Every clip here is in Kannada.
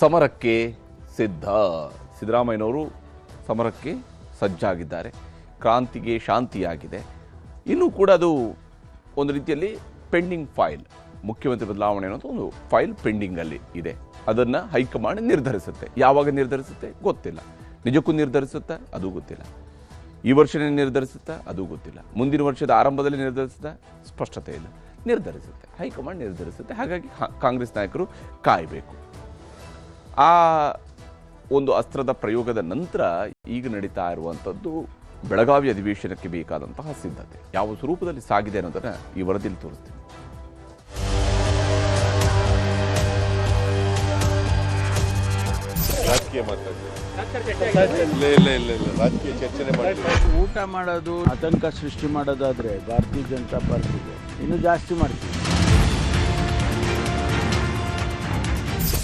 ಸಮರಕ್ಕೆ ಸಿದ್ಧ. ಸಿದ್ದರಾಮಯ್ಯನವರು ಸಮರಕ್ಕೆ ಸಜ್ಜಾಗಿದ್ದಾರೆ. ಕ್ರಾಂತಿಗೆ ಶಾಂತಿಯಾಗಿದೆ. ಇನ್ನೂ ಕೂಡ ಅದು ಒಂದು ರೀತಿಯಲ್ಲಿ ಪೆಂಡಿಂಗ್ ಫೈಲ್, ಮುಖ್ಯಮಂತ್ರಿ ಬದಲಾವಣೆ ಅನ್ನೋದು ಒಂದು ಫೈಲ್ ಪೆಂಡಿಂಗಲ್ಲಿ ಇದೆ. ಅದನ್ನು ಹೈಕಮಾಂಡ್ ನಿರ್ಧರಿಸುತ್ತೆ. ಯಾವಾಗ ನಿರ್ಧರಿಸುತ್ತೆ? ಗೊತ್ತಿಲ್ಲ. ನಿಜಕ್ಕೂ ನಿರ್ಧರಿಸುತ್ತಾ? ಅದು ಗೊತ್ತಿಲ್ಲ. ಈ ವರ್ಷನೇ ನಿರ್ಧರಿಸುತ್ತಾ? ಅದು ಗೊತ್ತಿಲ್ಲ. ಮುಂದಿನ ವರ್ಷದ ಆರಂಭದಲ್ಲಿ ನಿರ್ಧರಿಸುತ್ತಾ? ಸ್ಪಷ್ಟತೆ ಇಲ್ಲ. ನಿರ್ಧರಿಸುತ್ತೆ. ಹೈಕಮಾಂಡ್ ನಿರ್ಧರಿಸುತ್ತೆ. ಹಾಗಾಗಿ ಕಾಂಗ್ರೆಸ್ ನಾಯಕರು ಕಾಯಬೇಕು. ಆ ಒಂದು ಅಸ್ತ್ರದ ಪ್ರಯೋಗದ ನಂತರ ಈಗ ನಡೀತಾ ಇರುವಂಥದ್ದು ಬೆಳಗಾವಿ ಅಧಿವೇಶನಕ್ಕೆ ಬೇಕಾದಂತಹ ಸಿದ್ಧತೆ. ಯಾವ ಸ್ವರೂಪದಲ್ಲಿ ಸಾಗಿದೆ ಅನ್ನೋದನ್ನು ಈ ವರದಿಯಲ್ಲಿ ತೋರಿಸ್ತೀನಿ. ರಾಜಕೀಯ ಇಲ್ಲ ಇಲ್ಲ ಇಲ್ಲ ಇಲ್ಲ ರಾಜಕೀಯ ಚರ್ಚನೆ ಮಾಡ್ತೀವಿ. ಊಟ ಮಾಡೋದು ಆತಂಕ ಸೃಷ್ಟಿ ಮಾಡೋದಾದ್ರೆ ಭಾರತೀಯ ಜನತಾ ಪಾರ್ಟಿಗೆ ಇನ್ನು ಜಾಸ್ತಿ ಮಾಡ್ತೀವಿ.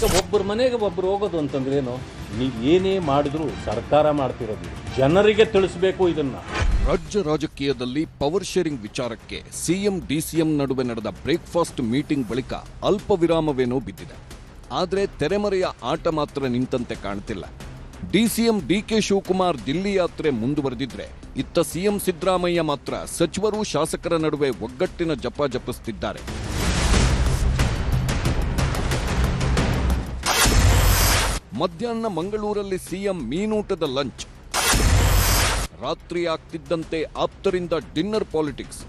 ಒಬ್ಬರ ಮನೆಗೆ ಒಬ್ಬರು ಹೋಗೋದು ಅಂತಂದ್ರೆ ಏನು ನೀವು ಏನೇ ಮಾಡಿದ್ರು ಸರ್ಕಾರ ಮಾಡ್ತಿರೋದು. ಜನರಿಗೆ ತಿಳಿಸ್ಬೇಕು ಇದನ್ನ. ರಾಜ್ಯ ರಾಜಕೀಯದಲ್ಲಿ ಪವರ್ ಶೇರಿಂಗ್ ವಿಚಾರಕ್ಕೆ ಸಿಎಂ, ಡಿಸಿಎಂ ನಡುವೆ ನಡೆದ ಬ್ರೇಕ್ಫಾಸ್ಟ್ ಮೀಟಿಂಗ್ ಬಳಿಕ ಅಲ್ಪ ವಿರಾಮವೇನೋ ಬಿದ್ದಿದೆ. ಆದರೆ ತೆರೆಮರೆಯ ಆಟ ಮಾತ್ರ ನಿಂತಂತೆ ಕಾಣ್ತಿಲ್ಲ. ಡಿಸಿಎಂ ಡಿಕೆ ಶಿವಕುಮಾರ್ ದಿಲ್ಲಿ ಯಾತ್ರೆ ಮುಂದುವರೆದಿದ್ರೆ ಇತ್ತ ಸಿಎಂ ಸಿದ್ದರಾಮಯ್ಯ ಮಾತ್ರ ಸಚಿವರು ಶಾಸಕರ ನಡುವೆ ಒಗ್ಗಟ್ಟಿನ ಜಪ ಜಪಿಸುತ್ತಿದ್ದಾರೆ ಮಧ್ಯಾಹ್ನ ಮಂಗಳೂರಲ್ಲಿ ಸಿಎಂ ಮೀನೂಟದ ಲಂಚ್. ರಾತ್ರಿ ಆಗ್ತಿದ್ದಂತೆ ಆಪ್ತರಿಂದ ಡಿನ್ನರ್ ಪಾಲಿಟಿಕ್ಸ್.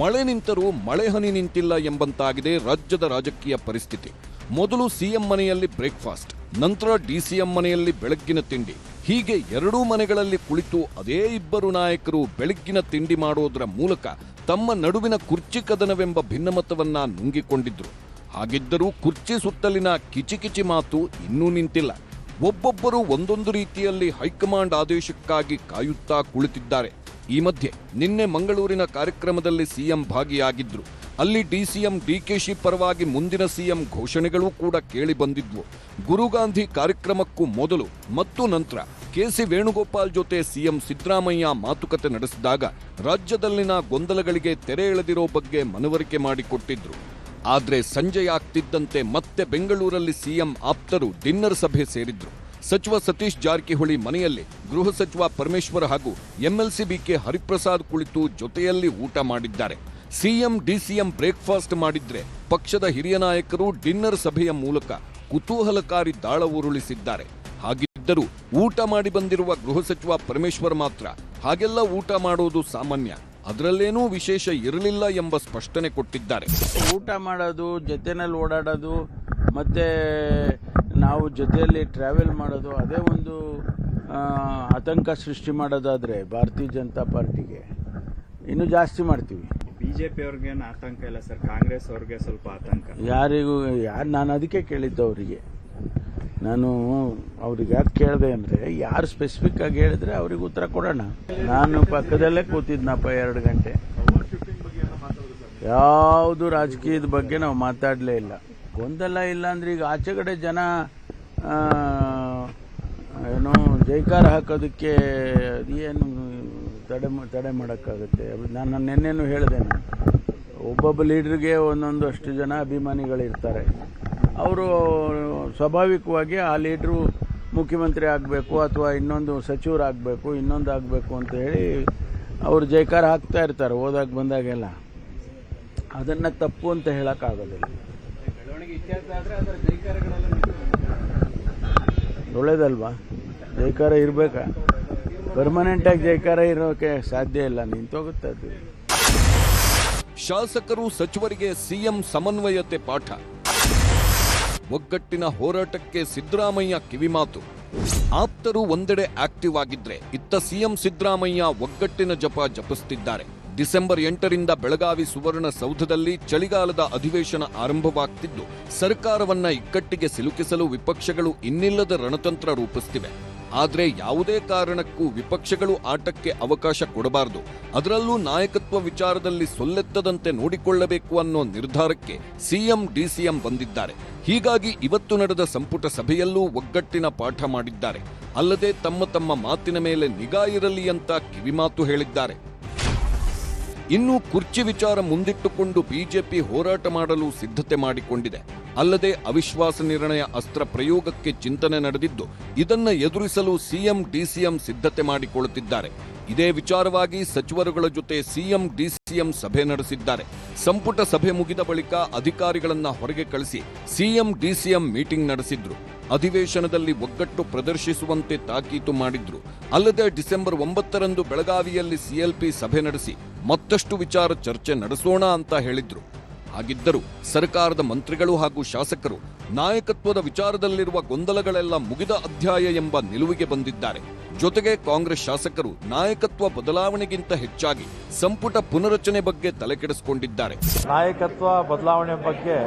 ಮಳೆ ನಿಂತರೂ ಮಳೆ ಹನಿ ನಿಂತಿಲ್ಲ ಎಂಬಂತಾಗಿದೆ ರಾಜ್ಯದ ರಾಜಕೀಯ ಪರಿಸ್ಥಿತಿ. ಮೊದಲು ಸಿಎಂ ಮನೆಯಲ್ಲಿ ಬ್ರೇಕ್ಫಾಸ್ಟ್, ನಂತರ ಡಿಸಿಎಂ ಮನೆಯಲ್ಲಿ ಬೆಳಗ್ಗಿನ ತಿಂಡಿ. ಹೀಗೆ ಎರಡೂ ಮನೆಗಳಲ್ಲಿ ಕುಳಿತು ಅದೇ ಇಬ್ಬರು ನಾಯಕರು ಬೆಳಗ್ಗಿನ ತಿಂಡಿ ಮಾಡೋದರ ಮೂಲಕ ತಮ್ಮ ನಡುವಿನ ಕುರ್ಚಿ ಕದನವೆಂಬ ಭಿನ್ನಮತವನ್ನ ನುಂಗಿಕೊಂಡಿದ್ರು. ಹಾಗಿದ್ದರೂ ಕುರ್ಚಿ ಸುತ್ತಲಿನ ಕಿಚಿಕಿಚಿ ಮಾತು ಇನ್ನೂ ನಿಂತಿಲ್ಲ. ಒಬ್ಬೊಬ್ಬರು ಒಂದೊಂದು ರೀತಿಯಲ್ಲಿ ಹೈಕಮಾಂಡ್ ಆದೇಶಕ್ಕಾಗಿ ಕಾಯುತ್ತಾ ಕುಳಿತಿದ್ದಾರೆ. ಈ ಮಧ್ಯೆ ನಿನ್ನೆ ಮಂಗಳೂರಿನ ಕಾರ್ಯಕ್ರಮದಲ್ಲಿ ಸಿಎಂ ಭಾಗಿಯಾಗಿದ್ರು. ಅಲ್ಲಿ ಡಿಸಿಎಂ ಡಿಕೆಶಿ ಪರವಾಗಿ ಮುಂದಿನ ಸಿಎಂ ಘೋಷಣೆಗಳೂ ಕೂಡ ಕೇಳಿ ಬಂದಿದ್ವು. ಗುರುಗಾಂಧಿ ಕಾರ್ಯಕ್ರಮಕ್ಕೂ ಮೊದಲು ಮತ್ತು ನಂತರ ಕೆಸಿ ವೇಣುಗೋಪಾಲ್ ಜೊತೆ ಸಿಎಂ ಸಿದ್ದರಾಮಯ್ಯ ಮಾತುಕತೆ ನಡೆಸಿದಾಗ ರಾಜ್ಯದಲ್ಲಿನ ಗೊಂದಲಗಳಿಗೆ ತೆರೆ ಎಳೆದಿರೋ ಬಗ್ಗೆ ಮನವರಿಕೆ ಮಾಡಿಕೊಟ್ಟಿದ್ರು. ಆದ್ರೆ ಸಂಜೆಯಾಗ್ತಿದ್ದಂತೆ ಮತ್ತೆ ಬೆಂಗಳೂರಲ್ಲಿ ಸಿಎಂ ಆಪ್ತರು ಡಿನ್ನರ್ ಸಭೆ ಸೇರಿದ್ರು. ಸಚಿವ ಸತೀಶ್ ಜಾರಕಿಹೊಳಿ ಮನೆಯಲ್ಲಿ ಗೃಹ ಸಚಿವ ಪರಮೇಶ್ವರ ಹಾಗೂ ಎಂಎಲ್ಸಿ ಬಿಕೆ ಹರಿಪ್ರಸಾದ್ ಕುಳಿತು ಜೊತೆಯಲ್ಲಿ ಊಟ ಮಾಡಿದ್ದಾರೆ. ಸಿಎಂ ಡಿಸಿಎಂ ಬ್ರೇಕ್ಫಾಸ್ಟ್ ಮಾಡಿದ್ರೆ ಪಕ್ಷದ ಹಿರಿಯ ನಾಯಕರು ಡಿನ್ನರ್ ಸಭೆಯ ಮೂಲಕ ಕುತೂಹಲಕಾರಿ ದಾಳ ಉರುಳಿಸಿದ್ದಾರೆ. ಹಾಗಿದ್ದರೂ ಊಟ ಮಾಡಿ ಬಂದಿರುವ ಗೃಹ ಸಚಿವ ಪರಮೇಶ್ವರ್ ಮಾತ್ರ ಹಾಗೆಲ್ಲ ಊಟ ಮಾಡೋದು ಸಾಮಾನ್ಯ. ಅದರಲ್ಲೇನೂ ವಿಶೇಷ ಇರಲಿಲ್ಲ ಎಂಬ ಸ್ಪಷ್ಟನೆ ಕೊಟ್ಟಿದ್ದಾರೆ. ಊಟ ಮಾಡೋದು ಜೊತೆನಲ್ಲಿ ಓಡಾಡೋದು ಮತ್ತು ನಾವು ಜೊತೆಯಲ್ಲಿ ಟ್ರಾವೆಲ್ ಮಾಡೋದು ಅದೇ ಒಂದು ಆತಂಕ ಸೃಷ್ಟಿ ಮಾಡೋದಾದರೆ ಭಾರತೀಯ ಜನತಾ ಪಾರ್ಟಿಗೆ. ಇನ್ನೂ ಜಾಸ್ತಿ ಮಾಡ್ತೀವಿ. ಬಿ ಜೆ ಪಿ ಅವ್ರಿಗೇನು ಆತಂಕ ಇಲ್ಲ ಸರ್ ಕಾಂಗ್ರೆಸ್ ಅವ್ರಿಗೆ ಸ್ವಲ್ಪ ಆತಂಕ. ಯಾರಿಗೂ ಯಾರು ನಾನು ಅದಕ್ಕೆ ಕೇಳಿದ್ದು ಅವರಿಗೆ. ನಾನು ಅವ್ರಿಗೆ ಯಾಕೆ ಕೇಳಿದೆ ಅಂದರೆ, ಯಾರು ಸ್ಪೆಸಿಫಿಕ್ ಆಗಿ ಹೇಳಿದ್ರೆ ಅವ್ರಿಗೆ ಉತ್ತರ ಕೊಡೋಣ. ನಾನು ಪಕ್ಕದಲ್ಲೇ ಕೂತಿದ್ನಪ್ಪ ಎರಡು ಗಂಟೆ. ಯಾವುದು ರಾಜಕೀಯದ ಬಗ್ಗೆ ನಾವು ಮಾತಾಡಲೇ ಇಲ್ಲ. ಗೊಂದಲ ಇಲ್ಲ ಅಂದ್ರೆ ಈಗ ಆಚೆ ಕಡೆ ಜನ ಏನು ಜೈಕಾರ ಹಾಕೋದಕ್ಕೆ ಏನು ತಡೆ ತಡೆ ಮಾಡೋಕ್ಕಾಗುತ್ತೆ. ನಾನು ನಿನ್ನೆನೂ ಹೇಳಿದೆ ನಾನು. ಒಬ್ಬೊಬ್ಬ ಲೀಡ್ರಿಗೆ ಒಂದೊಂದಷ್ಟು ಜನ ಅಭಿಮಾನಿಗಳಿರ್ತಾರೆ. ಅವರು ಸ್ವಾಭಾವಿಕವಾಗಿ ಆ ಲೀಡ್ರು ಮುಖ್ಯಮಂತ್ರಿ ಆಗಬೇಕು ಅಥವಾ ಇನ್ನೊಂದು ಸಚಿವರಾಗಬೇಕು ಇನ್ನೊಂದು ಆಗಬೇಕು ಅಂತ ಹೇಳಿ ಅವರು ಜೈಕಾರ ಹಾಕ್ತಾ ಇರ್ತಾರೆ, ಹೋದಾಗ ಬಂದಾಗೆಲ್ಲ. ಅದನ್ನು ತಪ್ಪು ಅಂತ ಹೇಳೋಕ್ಕಾಗೋದಿಲ್ಲ. ಒಳ್ಳೇದಲ್ವಾ? ಜೈಕಾರ ಇರಬೇಕಾ? ಪರ್ಮನೆಂಟಾಗಿ ಜೈಕಾರ ಇರೋಕೆ ಸಾಧ್ಯ ಇಲ್ಲ, ನಿಂತೋಗುತ್ತೆ ಅದು. ಶಾಸಕರು ಸಚಿವರಿಗೆ ಸಿಎಂ ಸಮನ್ವಯತೆ ಪಾಠ. ಒಗ್ಗಟ್ಟಿನ ಹೋರಾಟಕ್ಕೆ ಸಿದ್ದರಾಮಯ್ಯ ಕಿವಿಮಾತು. ಆಪ್ತರು ಒಂದೆಡೆ ಆಕ್ಟಿವ್ ಆಗಿದ್ರೆ ಇತ್ತ ಸಿಎಂ ಸಿದ್ದರಾಮಯ್ಯ ಒಗ್ಗಟ್ಟಿನ ಜಪ ಜಪಿಸುತ್ತಿದ್ದಾರೆ ಡಿಸೆಂಬರ್ ಎಂಟರಿಂದ ಬೆಳಗಾವಿ ಸುವರ್ಣ ಸೌಧದಲ್ಲಿ ಚಳಿಗಾಲದ ಅಧಿವೇಶನ ಆರಂಭವಾಗ್ತಿದ್ದು, ಸರ್ಕಾರವನ್ನ ಇಕ್ಕಟ್ಟಿಗೆ ಸಿಲುಕಿಸಲು ವಿಪಕ್ಷಗಳು ಇನ್ನಿಲ್ಲದ ರಣತಂತ್ರ ರೂಪಿಸುತ್ತಿವೆ ಆದ್ರೆ ಯಾವುದೇ ಕಾರಣಕ್ಕೂ ವಿಪಕ್ಷಗಳು ಆಟಕ್ಕೆ ಅವಕಾಶ ಕೊಡಬಾರದು. ಅದರಲ್ಲೂ ನಾಯಕತ್ವ ವಿಚಾರದಲ್ಲಿ ಸೊಲ್ಲೆತ್ತದಂತೆ ನೋಡಿಕೊಳ್ಳಬೇಕು ಅನ್ನೋ ನಿರ್ಧಾರಕ್ಕೆ ಸಿಎಂ, ಡಿಸಿಎಂ ಬಂದಿದ್ದಾರೆ. ಹೀಗಾಗಿ ಇವತ್ತು ನಡೆದ ಸಂಪುಟ ಸಭೆಯಲ್ಲೂ ಒಗ್ಗಟ್ಟಿನ ಪಾಠ ಮಾಡಿದ್ದಾರೆ. ಅಲ್ಲದೆ ತಮ್ಮ ತಮ್ಮ ಮಾತಿನ ಮೇಲೆ ನಿಗಾ ಇರಲಿ ಅಂತ ಕಿವಿಮಾತು ಹೇಳಿದ್ದಾರೆ. ಇನ್ನು ಕುರ್ಚಿ ವಿಚಾರ ಮುಂದಿಟ್ಟುಕೊಂಡು ಬಿಜೆಪಿ ಹೋರಾಟ ಮಾಡಲು ಸಿದ್ಧತೆ ಮಾಡಿಕೊಂಡಿದೆ. ಅಲ್ಲದೆ ಅವಿಶ್ವಾಸ ನಿರ್ಣಯ ಅಸ್ತ್ರ ಪ್ರಯೋಗಕ್ಕೆ ಚಿಂತನೆ ನಡೆದಿದ್ದು, ಇದನ್ನು ಎದುರಿಸಲು ಸಿಎಂ, ಡಿಸಿಎಂ ಸಿದ್ಧತೆ ಮಾಡಿಕೊಳ್ಳುತ್ತಿದ್ದಾರೆ. ಇದೇ ವಿಚಾರವಾಗಿ ಸಚಿವರುಗಳ ಜೊತೆ ಸಿಎಂ, ಡಿಸಿಎಂ ಸಭೆ ನಡೆಸಿದ್ದಾರೆ. ಸಂಪುಟ ಸಭೆ ಮುಗಿದ ಬಳಿಕ ಅಧಿಕಾರಿಗಳನ್ನ ಹೊರಗೆ ಕಳಿಸಿ ಸಿಎಂ, ಡಿಸಿಎಂ ಮೀಟಿಂಗ್ ನಡೆಸಿದ್ರು. ಅಧಿವೇಶನದಲ್ಲಿ ಒಗ್ಗಟ್ಟು ಪ್ರದರ್ಶಿಸುವಂತೆ ತಾಕೀತು ಮಾಡಿದ್ರು. ಅಲ್ಲದೆ ಡಿಸೆಂಬರ್ ಒಂಬತ್ತರಂದು ಬೆಳಗಾವಿಯಲ್ಲಿ ಸಿಎಲ್ಪಿ ಸಭೆ ನಡೆಸಿ ಮತ್ತಷ್ಟು ವಿಚಾರ ಚರ್ಚೆ ನಡೆಸೋಣ ಅಂತ ಹೇಳಿದ್ರು. ಹಾಗಿದ್ದರೂ ಸರ್ಕಾರದ ಮಂತ್ರಿಗಳು ಹಾಗೂ ಶಾಸಕರು ನಾಯಕತ್ವದ ವಿಚಾರದಲ್ಲಿರುವ ಗೊಂದಲಗಳೆಲ್ಲ ಮುಗಿದ ಅಧ್ಯಾಯ ಎಂಬ ನಿಲುವಿಗೆ ಬಂದಿದ್ದಾರೆ. ಜೊತೆಗೆ ಕಾಂಗ್ರೆಸ್ ಶಾಸಕರು ನಾಯಕತ್ವ ಬದಲಾವಣೆಗಿಂತ ಹೆಚ್ಚಾಗಿ ಸಂಪುಟ ಪುನರಚನೆ ಬಗ್ಗೆ ತಲೆಕೆಡಿಸಿಕೊಂಡಿದ್ದಾರೆ. ನಾಯಕತ್ವ ಬದಲಾವಣೆ ಬಗ್ಗೆ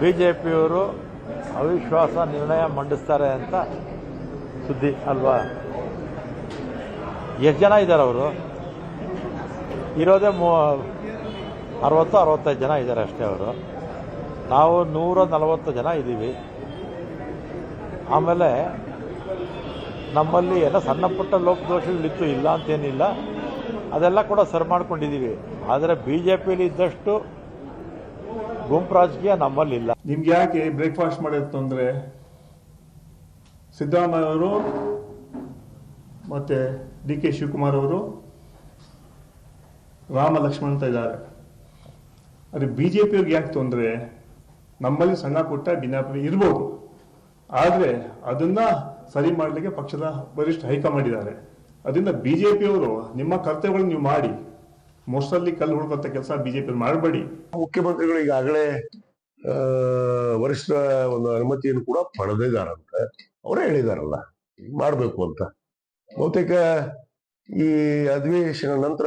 ಬಿಜೆಪಿಯವರು ಅವಿಶ್ವಾಸ ನಿರ್ಣಯ ಮಂಡಿಸ್ತಾರೆ ಅಂತ ಸುದ್ದಿ ಅಲ್ವಾ? ಎಷ್ಟು ಜನ ಇದ್ದಾರೆ ಅವರು? ಇರೋದೇ ಅರವತ್ತು, ಅರವತ್ತೈದು ಜನ ಇದ್ದಾರೆ ಅಷ್ಟೇ ಅವರು. ನಾವು ನೂರ ನಲವತ್ತು ಜನ ಇದ್ದೀವಿ. ಆಮೇಲೆ ನಮ್ಮಲ್ಲಿ ಎಲ್ಲ ಸಣ್ಣ ಪುಟ್ಟ ಲೋಪದೋಷಗಳಿತ್ತು ಇಲ್ಲ ಅಂತೇನಿಲ್ಲ. ಅದೆಲ್ಲ ಕೂಡ ಸರಿ ಮಾಡ್ಕೊಂಡಿದ್ದೀವಿ. ಆದರೆ ಬಿ ಜೆ ಪಿಲಿ ಇದ್ದಷ್ಟು ಗುಂಪು ರಾಜಕೀಯ ನಮ್ಮಲ್ಲಿಲ್ಲ. ನಿಮ್ಗೆ ಯಾಕೆ ಬ್ರೇಕ್ಫಾಸ್ಟ್ ಮಾಡಿತ್ತು ಅಂದರೆ ಸಿದ್ದರಾಮಯ್ಯ ಅವರು ಮತ್ತು ಡಿ ಕೆ ಶಿವಕುಮಾರ್ ಅವರು ರಾಮಲಕ್ಷ್ಮಣ್ ಅಂತ ಇದ್ದಾರೆ. ಅದೇ ಬಿ ಜೆ ಪಿಯವ್ರಿಗೆ ಯಾಕೆ ತೊಂದರೆ? ನಮ್ಮಲ್ಲಿ ಸಣ್ಣ ಪುಟ್ಟ ಭಿನ್ನಾಭಿಪ್ರಾಯ ಇರ್ಬೋದು. ಆದರೆ ಅದನ್ನ ಸರಿ ಮಾಡಲಿಕ್ಕೆ ಪಕ್ಷದ ವರಿಷ್ಠ ಹೈಕಮಾಂಡ್ ಇದ್ದಾರೆ. ಅದರಿಂದ ಬಿ ಜೆ ಪಿಯವರು ನಿಮ್ಮ ಕರ್ತವ್ಯಗಳನ್ನು ನೀವು ಮಾಡಿ. ಮೋಸ್ಟಲ್ಲಿ ಕಲ್ಲು ಹುಡುಕಂತ ಕೆಲಸ ಬಿಜೆಪಿ ಮಾಡಬೇಡಿ. ಮುಖ್ಯಮಂತ್ರಿಗಳು ಈಗಾಗಲೇ ವರಿಷ್ಠ ಒಂದು ಅನುಮತಿಯನ್ನು ಕೂಡ ಪಡೆದಿದ್ದಾರಂತೆ ಅವರೇ ಹೇಳಿದಾರಲ್ಲ. ಮಾಡಬೇಕು ಅಂತ. ಬಹುತೇಕ ಈ ಅಧಿವೇಶನ ನಂತರ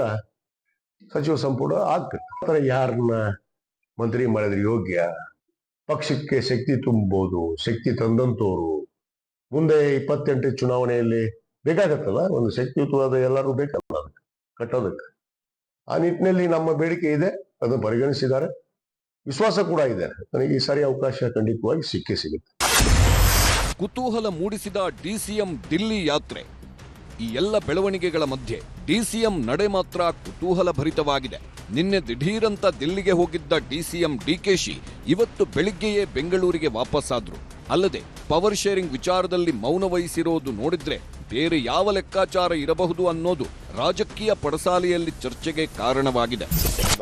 ಸಚಿವ ಸಂಪುಟ ಆಗ್ತದೆ. ಯಾರನ್ನ ಮಂತ್ರಿ ಮಾಡಿದ್ರೆ ಯೋಗ್ಯ? ಪಕ್ಷಕ್ಕೆ ಶಕ್ತಿ ತುಂಬೋದು ಶಕ್ತಿ ತಂದಂತವರು ಮುಂದೆ ಇಪ್ಪತ್ತೆಂಟು ಚುನಾವಣೆಯಲ್ಲಿ ಬೇಕಾಗತ್ತಲ್ಲ? ಒಂದು ಶಕ್ತಿಯುತವಾದ ಎಲ್ಲರೂ ಬೇಕಲ್ಲ ಅದಕ್ಕೆ, ಕಟ್ಟೋದಕ್ಕೆ. ಆ ನಿಟ್ಟಿನಲ್ಲಿ ನಮ್ಮ ಬೇಡಿಕೆ ಇದೆ, ಅದನ್ನು ಪರಿಗಣಿಸಿದ್ದಾರೆ. ವಿಶ್ವಾಸ ಕೂಡ ಇದೆ. ನನಗೆ ಈ ಸರಿ ಅವಕಾಶ ಖಂಡಿತವಾಗಿ ಸಿಕ್ಕೇ ಸಿಗುತ್ತೆ. ಕುತೂಹಲ ಮೂಡಿಸಿದ ಡಿಸಿಎಂ ದಿಲ್ಲಿ ಯಾತ್ರೆ, ಈ ಎಲ್ಲ ಬೆಳವಣಿಗೆಗಳ ಮಧ್ಯೆ. ಡಿಸಿಎಂ ನಡೆ ಮಾತ್ರ ಕುತೂಹಲ ಭರಿತವಾಗಿದೆ ನಿನ್ನೆ ದಿಢೀರಂತ ದಿಲ್ಲಿಗೆ ಹೋಗಿದ್ದ ಡಿಸಿಎಂ ಡಿಕೆಶಿ ಇವತ್ತು ಬೆಳಿಗ್ಗೆಯೇ ಬೆಂಗಳೂರಿಗೆ ವಾಪಸ್ಸಾದ್ರು ಅಲ್ಲದೆ ಪವರ್ ಶೇರಿಂಗ್ ವಿಚಾರದಲ್ಲಿ ಮೌನ ವಹಿಸಿರೋದು ನೋಡಿದ್ರೆ ಬೇರೆ ಯಾವ ಲೆಕ್ಕಾಚಾರ ಇರಬಹುದು ಅನ್ನೋದು ರಾಜಕೀಯ ಪಡಸಾಲೆಯಲ್ಲಿ ಚರ್ಚೆಗೆ ಕಾರಣವಾಗಿದೆ.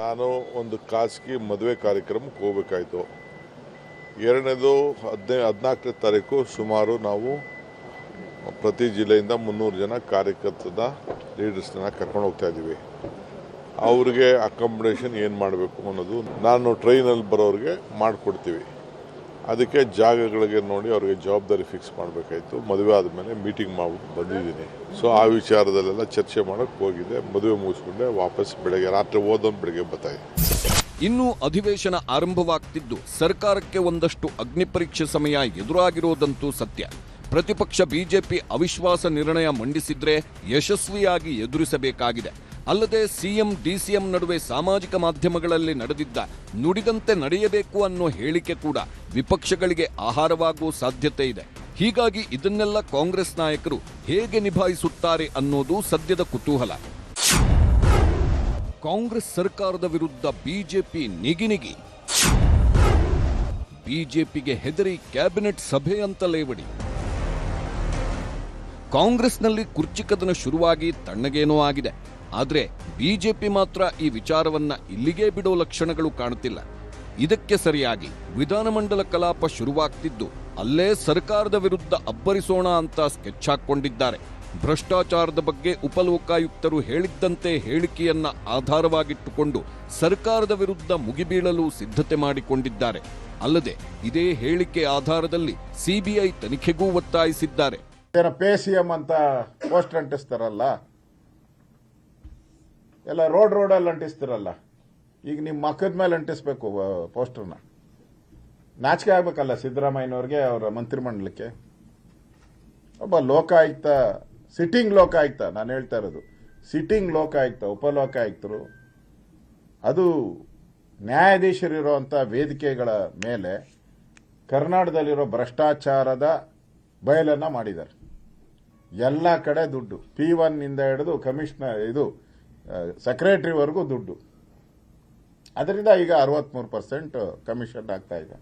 ನಾನು ಒಂದು ಖಾಸಗಿ ಮದುವೆ ಕಾರ್ಯಕ್ರಮಕ್ಕೆ ಹೋಗಬೇಕಾಯಿತು. ಎರಡನೇದು ಹದಿನೈದು ಹದಿನಾಲ್ಕನೇ ತಾರೀಕು ಸುಮಾರು ನಾವು ಪ್ರತಿ ಜಿಲ್ಲೆಯಿಂದ ಮುನ್ನೂರು ಜನ ಕಾರ್ಯಕರ್ತದ ಲೀಡರ್ಸ್ನ ಕರ್ಕೊಂಡು ಹೋಗ್ತಾ ಇದ್ದೀವಿ. ಅವ್ರಿಗೆ ಅಕಾಮಡೇಷನ್ ಏನು ಮಾಡಬೇಕು ಅನ್ನೋದು ನಾನು ಟ್ರೈನಲ್ಲಿ ಬರೋರಿಗೆ ಮಾಡಿಕೊಡ್ತೀವಿ. ಅದಕ್ಕೆ ಜಾಗಗಳಿಗೆ ನೋಡಿ ಅವ್ರಿಗೆ ಜವಾಬ್ದಾರಿ ಫಿಕ್ಸ್ ಮಾಡಬೇಕಾಯ್ತು. ಮದುವೆ ಆದಮೇಲೆ ಮೀಟಿಂಗ್ ಮಾಡ್ಬಿಟ್ಟು ಬಂದಿದ್ದೀನಿ. ಸೊ ಆ ವಿಚಾರದಲ್ಲೆಲ್ಲ ಚರ್ಚೆ ಮಾಡೋಕ್ಕೆ ಹೋಗಿದೆ. ಮದುವೆ ಮುಗಿಸ್ಕೊಂಡೆ ವಾಪಸ್ ಬೆಳಗ್ಗೆ, ರಾತ್ರಿ ಓದೋನ್ ಬೆಳಗ್ಗೆ ಬತ್ತಾಯಿ ಇನ್ನೂ ಅಧಿವೇಶನ ಆರಂಭವಾಗ್ತಿದ್ದು ಸರ್ಕಾರಕ್ಕೆ ಒಂದಷ್ಟು ಅಗ್ನಿ ಪರೀಕ್ಷೆ ಸಮಯ ಎದುರಾಗಿರೋದಂತೂ ಸತ್ಯ. ಪ್ರತಿಪಕ್ಷ ಬಿಜೆಪಿ ಅವಿಶ್ವಾಸ ನಿರ್ಣಯ ಮಂಡಿಸಿದ್ರೆ ಯಶಸ್ವಿಯಾಗಿ ಎದುರಿಸಬೇಕಾಗಿದೆ. ಅಲ್ಲದೆ ಸಿಎಂ, ಡಿಸಿಎಂ ನಡುವೆ ಸಾಮಾಜಿಕ ಮಾಧ್ಯಮಗಳಲ್ಲಿ ನಡೆದಿದ್ದ ನುಡಿದಂತೆ ನಡೆಯಬೇಕು ಅನ್ನೋ ಹೇಳಿಕೆ ಕೂಡ ವಿಪಕ್ಷಗಳಿಗೆ ಆಹಾರವಾಗುವ ಸಾಧ್ಯತೆ ಇದೆ. ಹೀಗಾಗಿ ಇದನ್ನೆಲ್ಲ ಕಾಂಗ್ರೆಸ್ ನಾಯಕರು ಹೇಗೆ ನಿಭಾಯಿಸುತ್ತಾರೆ ಅನ್ನೋದು ಸದ್ಯದ ಕುತೂಹಲ. ಕಾಂಗ್ರೆಸ್ ಸರ್ಕಾರದ ವಿರುದ್ಧ ಬಿಜೆಪಿ ನಿಗಿನಿಗಿ. ಬಿಜೆಪಿಗೆ ಹೆದರಿ ಕ್ಯಾಬಿನೆಟ್ ಸಭೆ ಅಂತ ಲೇವಡಿ ಕಾಂಗ್ರೆಸ್ನಲ್ಲಿ ಕುರ್ಚಿ ಕದನ ಶುರುವಾಗಿ ತಣ್ಣಗೇನೋ ಆಗಿದೆ. ಆದರೆ ಬಿಜೆಪಿ ಮಾತ್ರ ಈ ವಿಚಾರವನ್ನ ಇಲ್ಲಿಗೇ ಬಿಡೋ ಲಕ್ಷಣಗಳು ಕಾಣುತ್ತಿಲ್ಲ ಇದಕ್ಕೆ ಸರಿಯಾಗಿ ವಿಧಾನಮಂಡಲ ಕಲಾಪ ಶುರುವಾಗ್ತಿದ್ದು ಅಲ್ಲೇ ಸರ್ಕಾರದ ವಿರುದ್ಧ ಅಬ್ಬರಿಸೋಣ ಅಂತ ಸ್ಕೆಚ್ ಹಾಕೊಂಡಿದ್ದಾರೆ ಭ್ರಷ್ಟಾಚಾರದ ಬಗ್ಗೆ ಉಪಲೋಕಾಯುಕ್ತರು ಹೇಳಿದ್ದಂತೆ ಹೇಳಿಕೆಯನ್ನ ಆಧಾರವಾಗಿಟ್ಟುಕೊಂಡು ಸರ್ಕಾರದ ವಿರುದ್ಧ ಮುಗಿಬೀಳಲು ಸಿದ್ಧತೆ ಮಾಡಿಕೊಂಡಿದ್ದಾರೆ. ಅಲ್ಲದೆ ಇದೇ ಹೇಳಿಕೆ ಆಧಾರದಲ್ಲಿ ಸಿಬಿಐ ತನಿಖೆಗೂ ಒತ್ತಾಯಿಸಿದ್ದಾರೆ. ಪೇ ಸಿ ಎಂ ಅಂತ ಪೋಸ್ಟರ್ ಅಂಟಿಸ್ತಾರಲ್ಲ? ಎಲ್ಲ ರೋಡ್ ರೋಡಲ್ಲಿ ಅಂಟಿಸ್ತಿರಲ್ಲ? ಈಗ ನಿಮ್ಮ ಮಕ್ಕದ ಮೇಲೆ ಅಂಟಿಸ್ಬೇಕು ಪೋಸ್ಟರ್ನ. ನಾಚಿಕೆ ಆಗ್ಬೇಕಲ್ಲ ಸಿದ್ದರಾಮಯ್ಯನವ್ರಿಗೆ ಅವರ ಮಂತ್ರಿಮಂಡಲಕ್ಕೆ? ಒಬ್ಬ ಲೋಕಾಯುಕ್ತ, ಸಿಟ್ಟಿಂಗ್ ಲೋಕಾಯುಕ್ತ, ನಾನು ಹೇಳ್ತಾ ಇರೋದು. ಸಿಟ್ಟಿಂಗ್ ಲೋಕಾಯುಕ್ತ, ಉಪಲೋಕಾಯುಕ್ತರು, ಅದು ನ್ಯಾಯಾಧೀಶರಿರುವಂಥ ವೇದಿಕೆಗಳ ಮೇಲೆ ಕರ್ನಾಟಕದಲ್ಲಿರೋ ಭ್ರಷ್ಟಾಚಾರದ ಬಯಲನ್ನು ಮಾಡಿದ್ದಾರೆ. ಎಲ್ಲ ಕಡೆ ದುಡ್ಡು. ಪಿ ಒನ್ನಿಂದ ಹಿಡಿದು ಕಮಿಷನರ್ ಇದು ಸೆಕ್ರೆಟರಿವರೆಗೂ ದುಡ್ಡು. ಅದರಿಂದ ಈಗ ಅರವತ್ತ್ಮೂರು ಪರ್ಸೆಂಟ್ ಕಮಿಷನ್ ಆಗ್ತಾ ಇದೆ.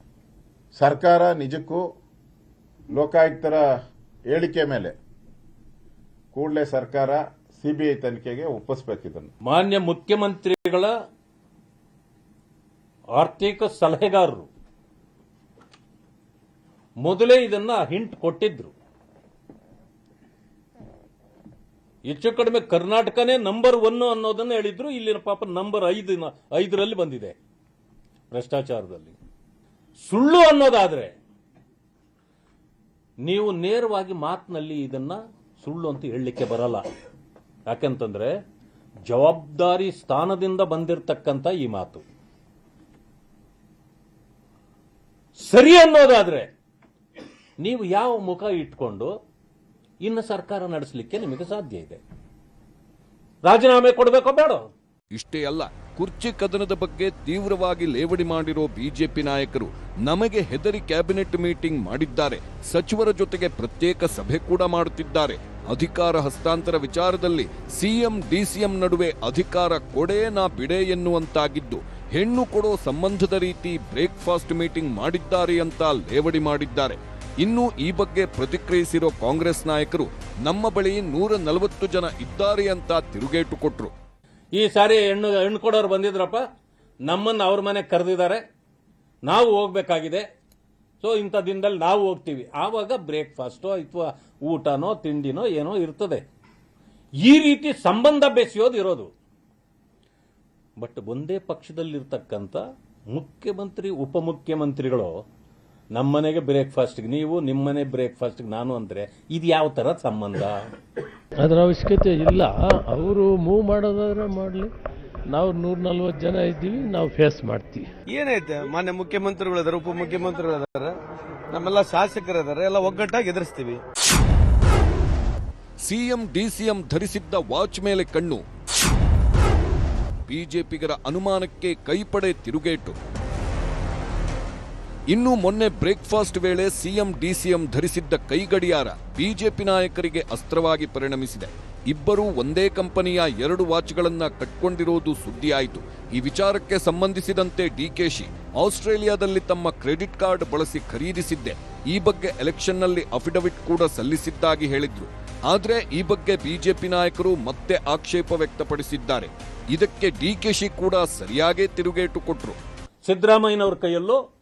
ಸರ್ಕಾರ ನಿಜಕ್ಕೂ ಲೋಕಾಯುಕ್ತರ ಹೇಳಿಕೆ ಮೇಲೆ ಕೂಡಲೇ ಸರ್ಕಾರ ಸಿಬಿಐ ತನಿಖೆಗೆ ಒಪ್ಪಿಸ್ಬೇಕು ಇದನ್ನು ಮಾನ್ಯ ಮುಖ್ಯಮಂತ್ರಿಗಳ ಆರ್ಥಿಕ ಸಲಹೆಗಾರರು ಮೊದಲೇ ಇದನ್ನ ಹಿಂಟ್ ಕೊಟ್ಟಿದ್ರು. ಹೆಚ್ಚು ಕಡಿಮೆ ಕರ್ನಾಟಕನೇ ನಂಬರ್ ಒನ್ ಅನ್ನೋದನ್ನ ಹೇಳಿದ್ರು, ಇಲ್ಲಿನ ಪಾಪ ನಂಬರ್ ಐದು ಐದರಲ್ಲಿ ಬಂದಿದೆ ಭ್ರಷ್ಟಾಚಾರದಲ್ಲಿ. ಸುಳ್ಳು ಅನ್ನೋದಾದ್ರೆ ನೀವು ನೇರವಾಗಿ ಮಾತಿನಲ್ಲಿ ಇದನ್ನ ಸುಳ್ಳು ಅಂತ ಹೇಳಲಿಕ್ಕೆ ಬರಲ್ಲ. ಯಾಕೆಂತಂದ್ರೆ ಜವಾಬ್ದಾರಿ ಸ್ಥಾನದಿಂದ ಬಂದಿರತಕ್ಕಂತ ಈ ಮಾತು. ಸರಿ ಅನ್ನೋದಾದ್ರೆ ನೀವು ಯಾವ ಮುಖ ಇಟ್ಕೊಂಡು ಇನ್ನು ಸರ್ಕಾರ ನಡೆಸಲಿಕ್ಕೆ ನಿಮಗೆ ಸಾಧ್ಯ ಇದೆ. ರಾಜೀನಾಮೆ ಕೊಡಬೇಕೋ ಬೇಡ? ಇಷ್ಟೇ ಅಲ್ಲ, ಕುರ್ಚಿ ಕದನದ ಬಗ್ಗೆ ತೀವ್ರವಾಗಿ ಲೇವಡಿ ಮಾಡಿರೋ ಬಿಜೆಪಿ ನಾಯಕರು ನಮಗೆ ಹೆದರಿ ಕ್ಯಾಬಿನೆಟ್ ಮೀಟಿಂಗ್ ಮಾಡಿದ್ದಾರೆ. ಸಚಿವರ ಜೊತೆಗೆ ಪ್ರತ್ಯೇಕ ಸಭೆ ಕೂಡ ಮಾಡುತ್ತಿದ್ದಾರೆ. ಅಧಿಕಾರ ಹಸ್ತಾಂತರ ವಿಚಾರದಲ್ಲಿ ಸಿಎಂ, ಡಿಸಿಎಂ ನಡುವೆ ಅಧಿಕಾರ ಕೊಡೆ ನಾ ಬಿಡೆ ಎನ್ನುವಂತಾಗಿದ್ದು, ಹೆಣ್ಣು ಕೊಡೋ ಸಂಬಂಧದ ರೀತಿ ಬ್ರೇಕ್ಫಾಸ್ಟ್ ಮೀಟಿಂಗ್ ಮಾಡಿದ್ದಾರೆ ಅಂತ ಲೇವಡಿ ಮಾಡಿದ್ದಾರೆ. ಇನ್ನು ಈ ಬಗ್ಗೆ ಪ್ರತಿಕ್ರಿಯಿಸಿರೋ ಕಾಂಗ್ರೆಸ್ ನಾಯಕರು ನಮ್ಮ ಬಳಿ ನೂರ ನಲವತ್ತು ಜನ ಇದ್ದಾರೆ ಅಂತ ತಿರುಗೇಟು ಕೊಟ್ರು. ಈ ಸಾರಿ ಹೆಣ್ಣು ಹೆಣ್ಣು ಕೊಡೋರು ಬಂದಿದ್ರಪ್ಪ. ನಮ್ಮನ್ನು ಅವ್ರ ಮನೆಗೆ ಕರೆದಿದ್ದಾರೆ. ನಾವು ಹೋಗ್ಬೇಕಾಗಿದೆ. ಸೊ ಇಂಥ ದಿನದಲ್ಲಿ ನಾವು ಹೋಗ್ತೀವಿ. ಆವಾಗ ಬ್ರೇಕ್ಫಾಸ್ಟೋ ಅಥವಾ ಊಟನೋ, ತಿಂಡಿನೋ ಏನೋ ಇರ್ತದೆ. ಈ ರೀತಿ ಸಂಬಂಧ ಬೆಸೆಯೋದು ಇರೋದು. ಬಟ್ ಒಂದೇ ಪಕ್ಷದಲ್ಲಿರ್ತಕ್ಕಂಥ ಮುಖ್ಯಮಂತ್ರಿ, ಉಪಮುಖ್ಯಮಂತ್ರಿಗಳು ನಮ್ಮನೆಗೆ ಬ್ರೇಕ್ಫಾಸ್ಟ್ಗೆ ನೀವು ನಿಮ್ಮ ಮನೆ ಬ್ರೇಕ್ಫಾಸ್ಟ್ಗೆ ನಾನು ಅಂದರೆ ಇದು ಯಾವ ಥರ ಸಂಬಂಧ? ಅದರ ಅವಶ್ಯಕತೆ ಇಲ್ಲ. ಅವರು ಮೂವ್ ಮಾಡೋದಾದ್ರೆ ಮಾಡಲಿ. ನಾವು ನೂರ ನಲ್ವತ್ತು ಜನ ಇದ್ದೀವಿ ನಾವು ಫೇಸ್ ಮಾಡ್ತೀವಿ. ಏನೈತೆ ಮಾನ್ಯ ಮುಖ್ಯಮಂತ್ರಿಗಳು ಉಪ ಉಪಮುಖ್ಯಮಂತ್ರಿಗಳು ಇದಾರೆ ನಮ್ಮೆಲ್ಲ ಶಾಸಕರಿದ್ದಾರೆ ಎಲ್ಲ ಒಗ್ಗಟ್ಟಾಗಿ ಎದುರಿಸ್ತೀವಿ. ಸಿಎಂ ಡಿಸಿಎಂ ಧರಿಸಿದ್ದ ವಾಚ್ ಮೇಲೆ ಕಣ್ಣು. ಬಿಜೆಪಿಗರ ಅನುಮಾನಕ್ಕೆ ಕೈಪಡೆ ತಿರುಗೇಟು. ಇನ್ನು ಮೊನ್ನೆ ಬ್ರೇಕ್ಫಾಸ್ಟ್ ವೇಳೆ ಸಿಎಂ, ಡಿಸಿಎಂ ಧರಿಸಿದ್ದ ಕೈಗಡಿಯಾರ ಬಿಜೆಪಿ ನಾಯಕರಿಗೆ ಅಸ್ತ್ರವಾಗಿ ಪರಿಣಮಿಸಿದೆ. ಇಬ್ಬರೂ ಒಂದೇ ಕಂಪನಿಯ ಎರಡು ವಾಚ್ಗಳನ್ನ ಕಟ್ಕೊಂಡಿರುವುದು ಸುದ್ದಿಯಾಯಿತು. ಈ ವಿಚಾರಕ್ಕೆ ಸಂಬಂಧಿಸಿದಂತೆ ಡಿಕೆಶಿ ಆಸ್ಟ್ರೇಲಿಯಾದಲ್ಲಿ ತಮ್ಮ ಕ್ರೆಡಿಟ್ ಕಾರ್ಡ್ ಬಳಸಿ ಖರೀದಿಸಿದ್ದೆ. ಈ ಬಗ್ಗೆ ಎಲೆಕ್ಷನ್ನಲ್ಲಿ ಅಫಿಡವಿಟ್ ಕೂಡ ಸಲ್ಲಿಸಿದ್ದಾಗಿ ಹೇಳಿದ್ರು. ಆದರೆ ಈ ಬಗ್ಗೆ ಬಿಜೆಪಿ ನಾಯಕರು ಮತ್ತೆ ಆಕ್ಷೇಪ ವ್ಯಕ್ತಪಡಿಸಿದ್ದಾರೆ. ಇದಕ್ಕೆ ಡಿಕೆಶಿ ಕೂಡ ಸರಿಯಾಗೇ ತಿರುಗೇಟು ಕೊಟ್ರು. ಸಿದ್ದರಾಮಯ್ಯನವರ ಕೈಯಲ್ಲೂ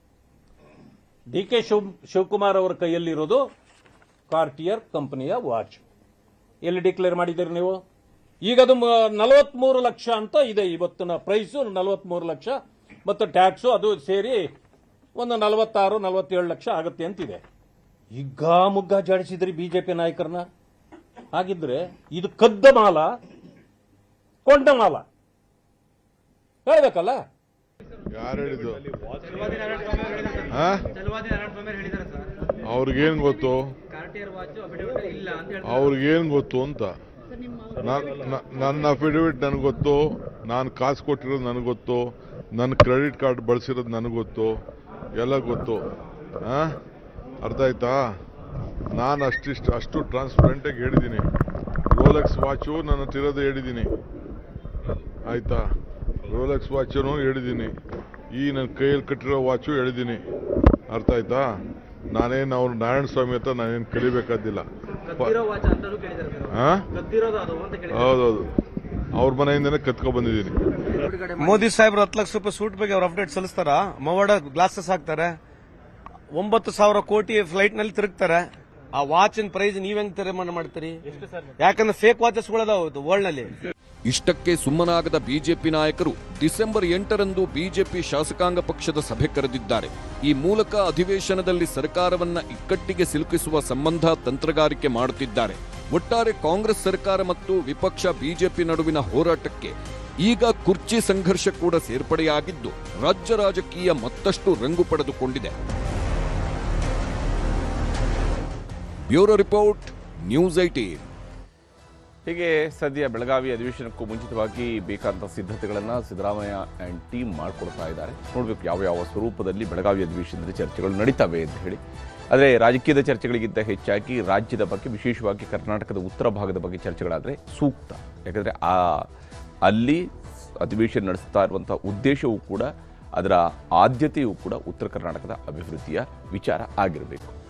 ಡಿ ಕೆ ಶಿವ್ ಶಿವಕುಮಾರ್ ಅವರ ಕೈಯಲ್ಲಿರೋದು ಕಾರ್ಟಿಯರ್ ಕಂಪನಿಯ ವಾಚ್. ಎಲ್ಲಿ ಡಿಕ್ಲೇರ್ ಮಾಡಿದ್ದೀರಿ ನೀವು? ಈಗ ಅದು ನಲವತ್ಮೂರು ಲಕ್ಷ ಅಂತ ಇದೆ ಇವತ್ತಿನ ಪ್ರೈಸು, ನಲವತ್ಮೂರು ಲಕ್ಷ. ಮತ್ತು ಟ್ಯಾಕ್ಸು ಅದು ಸೇರಿ ಒಂದು ನಲವತ್ತಾರು, ನಲವತ್ತೇಳು ಲಕ್ಷ ಆಗುತ್ತೆ ಅಂತಿದೆ. ಹಿಗ್ಗಾ ಮುಗ್ಗ ಜಾಡಿಸಿದ್ರಿ ಬಿ ಜೆ ಪಿ ನಾಯಕರನ್ನ. ಹಾಗಿದ್ರೆ ಇದು ಕದ್ದ ಮಾಲ, ಕೊಂಡ ಮಾಲ. ಹೇಳ್ಬೇಕಲ್ಲ? ಯಾರು ಹೇಳಿದ್ದು? ಅವ್ರಿಗೇನ್ ಗೊತ್ತು? ಅವ್ರಿಗೇನ್ ಗೊತ್ತು ಅಂತ? ನನ್ನ ಅಫಿಡವಿಟ್ ನನಗೆ ಗೊತ್ತು ನಾನು ಕಾಸು ಕೊಟ್ಟಿರೋದು ನನಗೆ ಗೊತ್ತು ನನ್ನ ಕ್ರೆಡಿಟ್ ಕಾರ್ಡ್ ಬಳಸಿರೋದು ನನಗೆ ಗೊತ್ತು ಎಲ್ಲ ಗೊತ್ತು. ಹಾಂ ಅರ್ಥ ಆಯ್ತಾ? ನಾನು ಅಷ್ಟಿಷ್ಟು ಅಷ್ಟು ಟ್ರಾನ್ಸ್ಪರೆಂಟಾಗಿ ಹೇಳಿದ್ದೀನಿ ರೋಲೆಕ್ಸ್ ವಾಚು ನನ್ನ ಹತ್ರ ಇರೋದು ಹೇಳಿದ್ದೀನಿ ಆಯ್ತಾ? ರೋಲೆಕ್ಸ್ ವಾಚನು ಹೇಳಿದ್ದೀನಿ ಈ ನನ್ನ ಕೈಯಲ್ಲಿ ಕಟ್ಟಿರೋ ವಾಚು ಹೇಳಿದ್ದೀನಿ ಅರ್ಥ ಆಯ್ತಾ? ನಾನೇನು ಅವ್ರು ನಾರಾಯಣ ಸ್ವಾಮಿ ಹತ್ರ ನಾನೇನು ಕಲಿಬೇಕಾದಿಲ್ಲ. ಹಾ? ಹೌದೌದು. ಅವ್ರ ಮನೆಯಿಂದನೇ ಕತ್ಕೊ ಬಂದಿದ್ದೀನಿ. ಮೋದಿ ಸಾಹೇಬ್ರು ಹತ್ತು ಲಕ್ಷ ರೂಪಾಯಿ ಸೂಟ್ ಬಗ್ಗೆ ಅವ್ರ ಅಪ್ಡೇಟ್ ಸಲ್ಲಿಸ್ತಾರ? ಮವಾಡ ಗ್ಲಾಸಸ್ ಹಾಕ್ತಾರೆ. ಒಂಬತ್ತು ಸಾವಿರ ಕೋಟಿ ಫ್ಲೈಟ್ನಲ್ಲಿ ತಿರುಗ್ತಾರೆ. ಆ ವಾಚ್ ಪ್ರೈಸ್ ನೀವ್ ಹೆಂಗ್ ತೀರ್ಮಾನ ಮಾಡ್ತೀರಿ? ಯಾಕಂದ್ರೆ ಫೇಕ್ ವಾಚಸ್ ವರ್ಲ್ಡ್ನಲ್ಲಿ ಇಷ್ಟಕ್ಕೆ ಸುಮ್ಮನಾಗದ ಬಿಜೆಪಿ ನಾಯಕರು ಡಿಸೆಂಬರ್ ಎಂಟರಂದು ಬಿಜೆಪಿ ಶಾಸಕಾಂಗ ಪಕ್ಷದ ಸಭೆ ಕರೆದಿದ್ದಾರೆ. ಈ ಮೂಲಕ ಅಧಿವೇಶನದಲ್ಲಿ ಸರ್ಕಾರವನ್ನ ಇಕ್ಕಟ್ಟಿಗೆ ಸಿಲುಕಿಸುವ ಸಂಬಂಧ ತಂತ್ರಗಾರಿಕೆ ಮಾಡುತ್ತಿದ್ದಾರೆ. ಒಟ್ಟಾರೆ ಕಾಂಗ್ರೆಸ್ ಸರ್ಕಾರ ಮತ್ತು ವಿಪಕ್ಷ ಬಿಜೆಪಿ ನಡುವಿನ ಹೋರಾಟಕ್ಕೆ ಈಗ ಕುರ್ಚಿ ಸಂಘರ್ಷ ಕೂಡ ಸೇರ್ಪಡೆಯಾಗಿದ್ದು ರಾಜ್ಯ ರಾಜಕೀಯ ಮತ್ತಷ್ಟು ರಂಗು ಪಡೆದುಕೊಂಡಿದೆ. ಬ್ಯೂರೋ ರಿಪೋರ್ಟ್, ನ್ಯೂಸ್ ಐಟೀನ್ ಹೀಗೆ ಸದ್ಯ ಬೆಳಗಾವಿ ಅಧಿವೇಶನಕ್ಕೂ ಮುಂಚಿತವಾಗಿ ಬೇಕಾದಂಥ ಸಿದ್ಧತೆಗಳನ್ನು ಸಿದ್ದರಾಮಯ್ಯ ಆ್ಯಂಡ್ ಟೀಮ್ ಮಾಡ್ಕೊಳ್ತಾ ಇದ್ದಾರೆ. ನೋಡಬೇಕು ಯಾವ ಯಾವ ಸ್ವರೂಪದಲ್ಲಿ ಬೆಳಗಾವಿ ಅಧಿವೇಶನದಲ್ಲಿ ಚರ್ಚೆಗಳು ನಡೀತವೆ ಅಂತ ಹೇಳಿ. ಆದರೆ ರಾಜಕೀಯದ ಚರ್ಚೆಗಳಿಗಿಂತ ಹೆಚ್ಚಾಗಿ ರಾಜ್ಯದ ಬಗ್ಗೆ, ವಿಶೇಷವಾಗಿ ಕರ್ನಾಟಕದ ಉತ್ತರ ಭಾಗದ ಬಗ್ಗೆ ಚರ್ಚೆಗಳಾದರೆ ಸೂಕ್ತ. ಯಾಕಂದರೆ ಆ, ಅಲ್ಲಿ ಅಧಿವೇಶನ ನಡೆಸ್ತಾ ಇರುವಂಥ ಉದ್ದೇಶವೂ ಕೂಡ, ಅದರ ಆದ್ಯತೆಯೂ ಕೂಡ ಉತ್ತರ ಕರ್ನಾಟಕದ ಅಭಿವೃದ್ಧಿಯ ವಿಚಾರ ಆಗಿರಬೇಕು.